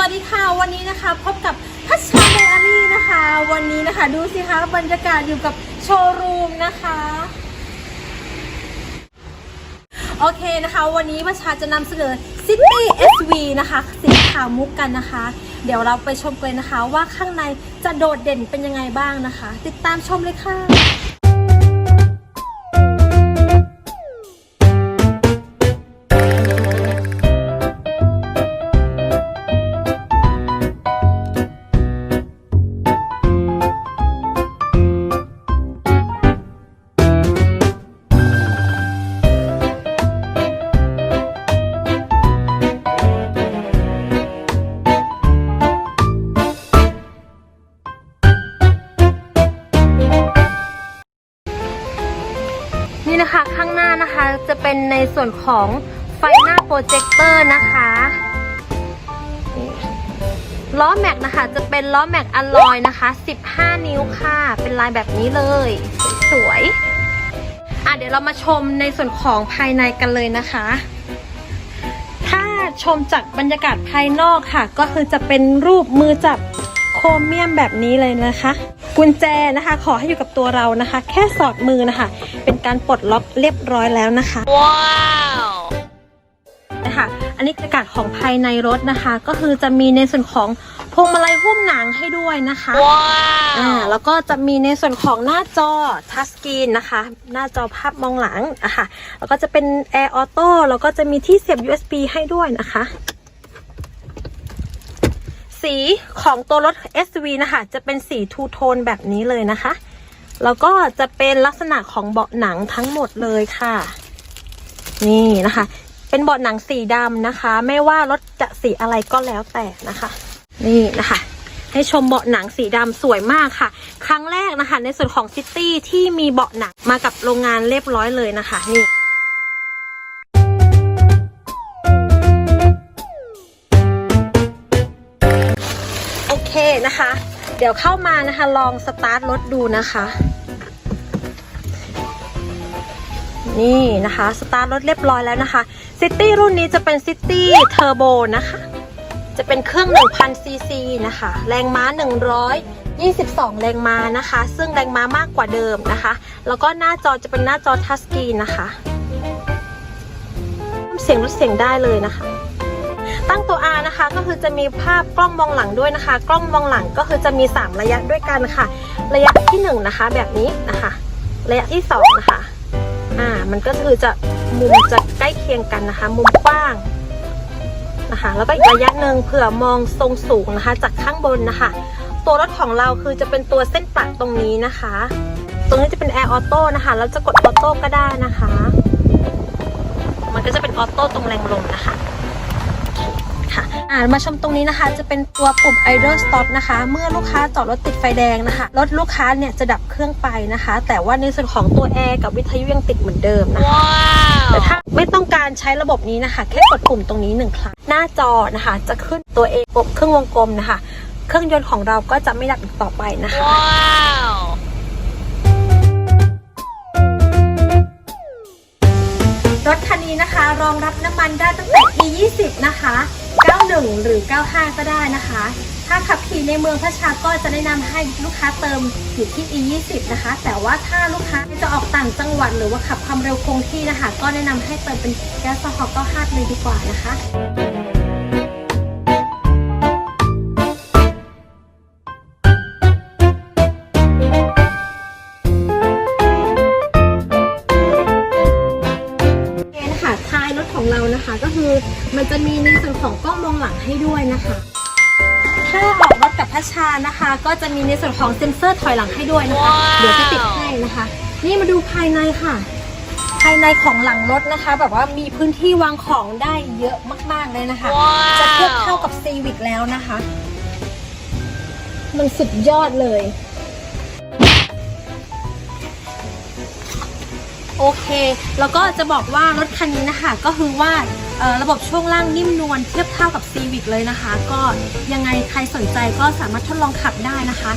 วัสดีค่ะวันนี้นะคะพบกับพัชชาไดอารี่นะคะ วันนี้นะคะ ดูสิคะบรรยากาศอยู่กับโชว์รูมนะคะโอเคนะคะ วันนี้พัชชาจะนำเสนอ City SV นะคะสีขาวมุกกันนะคะ เดี๋ยวเราไปชมกันนะคะ ว่าข้างในจะโดดเด่นเป็นยังไงบ้างนะคะ ติดตามชมเลยค่ะ นี่นะคะข้างหน้านะคะจะเป็นในส่วนของไฟหน้าโปรเจคเตอร์นะคะล้อแม็กนะคะจะเป็นล้อแม็กอลลอยนะคะ 15 นิ้วค่ะ เป็นลายแบบนี้เลย สวยอะเดี๋ยวเรามาชมในส่วนของภายในกันเลยนะคะ ถ้าชมจากบรรยากาศภายนอกค่ะ ก็คือจะเป็นรูปมือจับโครเมียมแบบนี้เลยนะคะ กุญแจนะคะ ขอให้อยู่กับตัวเรานะคะ แค่สอดมือนะคะ เป็นการปลดล็อกเรียบร้อยแล้วนะคะ ว้าวนะคะอันนี้บรรยากาศของภายในรถนะคะ ก็คือจะมีในส่วนของพวงมาลัยหุ้มหนังให้ด้วยนะคะว้าอ่าวแล้วก็จะมีในส่วนของหน้าจอทัชสกรีนนะคะ หน้าจอภาพมองหลังอะค่ะแล้วก็จะเป็นแอร์ออโต้แล้วก็จะมีที่เสียบ USB ให้ด้วยนะคะ สีของตัวรถ SV นะคะ จะเป็นสีทูโทนแบบนี้เลยนะคะ แล้วก็จะเป็นลักษณะของเบาะหนังทั้งหมดเลยค่ะ นี่นะคะ เป็นเบาะหนังสีดำนะคะ ไม่ว่ารถจะสีอะไรก็แล้วแต่นะคะ นี่นะคะให้ชมเบาะหนังสีดำสวยมากค่ะ ครั้งแรกนะคะ ในส่วนของซิตี้ที่มีเบาะหนังมากับโรงงานเรียบร้อยเลยนะคะนี่ นะคะ เดี๋ยวเข้ามานะคะ ลองสตาร์ทรถดูนะคะ นี่นะคะ สตาร์ทรถเรียบร้อยแล้วนะคะซิตี้รุ่นนี้จะเป็นซิตี้เทอร์โบนะคะ จะเป็นเครื่อง 1,000ซีซีนะคะ แรงม้า 122 แรงม้านะคะ ซึ่งแรงม้ามากกว่าเดิมนะคะ แล้วก็หน้าจอจะเป็นหน้าจอทัชสกรีนนะคะ เสียงลดเสียงได้เลยนะคะ ตั้งตัว R นะคะก็คือจะมีภาพกล้องมองหลังด้วยนะคะ กล้องมองหลังก็คือจะมี 3 ระยะด้วยกันค่ะ ระยะที่ 1 นะคะ แบบนี้นะคะ ระยะที่ 2 นะคะอ่ามันก็คือจะมุมจะใกล้เคียงกันนะคะ มุมกว้างนะคะ แล้วก็อีกระยะหนึ่งเผื่อมองทรงสูงนะคะ จากข้างบนนะคะ ตัวรถของเราคือจะเป็นตัวเส้นปัดตรงนี้นะคะ ตรงนี้จะเป็นแอร์ออโต้นะคะแล้วจะกดออโต้ก็ได้นะคะ มันก็จะเป็นออโต้ตรงแรงลมนะคะ ค่ะอ่ามาชมตรงนี้นะคะ จะเป็นตัวปุ่ม idle stop นะคะ เมื่อลูกค้าจอดรถติดไฟแดงนะคะ รถลูกค้าเนี่ยจะดับเครื่องไปนะคะ แต่ว่าในส่วนของตัวแอร์กับวิทยุยังติดเหมือนเดิมนะคะว้าวแต่ถ้าไม่ต้องการใช้ระบบนี้นะคะ แค่กดปุ่มตรงนี้หนึ่งครั้ง หน้าจอนะคะ จะขึ้นตัวเองกบเครื่องวงกลมนะคะ เครื่องยนต์ของเราก็จะไม่ดับอีกต่อไปนะคะว้าวรถคันนี้นะคะ รองรับน้ำมันได้ตั้งแต่ E20 นะคะ 91 หรือ 95 ก็ได้นะคะ ถ้าขับขี่ในเมืองพระชาก็จะแนะนำให้ลูกค้าเติมอยู่ที่ E20 นะคะ แต่ว่าถ้าลูกค้าจะออกต่างจังหวัดหรือว่าขับความเร็วคงที่นะคะ ก็แนะนำให้เติมเป็นแก๊สโซฮอล์95เลยดีกว่านะคะ นะคะ ก็คือมันจะมีในส่วนของกล้องมองหลังให้ด้วยนะคะ ถ้าออกรถกับพัชชานะคะ ก็จะมีในส่วนของเซ็นเซอร์ถอยหลังให้ด้วยนะคะ เดี๋ยวจะติดให้นะคะ นี่มาดูภายในค่ะ ภายในของหลังรถนะคะ แบบว่ามีพื้นที่วางของได้เยอะมาก ๆเลยนะคะว้าวจะเทียบเท่ากับซีวิ c แล้วนะคะ มันสุดยอดเลย โอเค แล้วก็จะบอกว่ารถคันนี้นะคะ ก็คือว่าระบบช่วงล่างนิ่มนวลเทียบเท่ากับ Civic เลยนะคะ ก็ยังไงใครสนใจก็สามารถทดลองขับได้นะคะ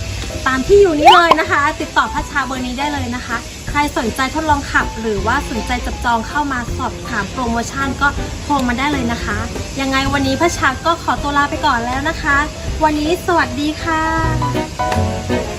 ตามที่อยู่นี้เลยนะคะ ติดต่อพัชชาเบอร์นี้ได้เลยนะคะ ใครสนใจทดลองขับ หรือว่าสนใจจับจองเข้ามาสอบถามโปรโมชั่นก็โทรมาได้เลยนะคะ ยังไงวันนี้พระชักก็ขอตัวลาไปก่อนแล้วนะคะ วันนี้สวัสดีค่ะ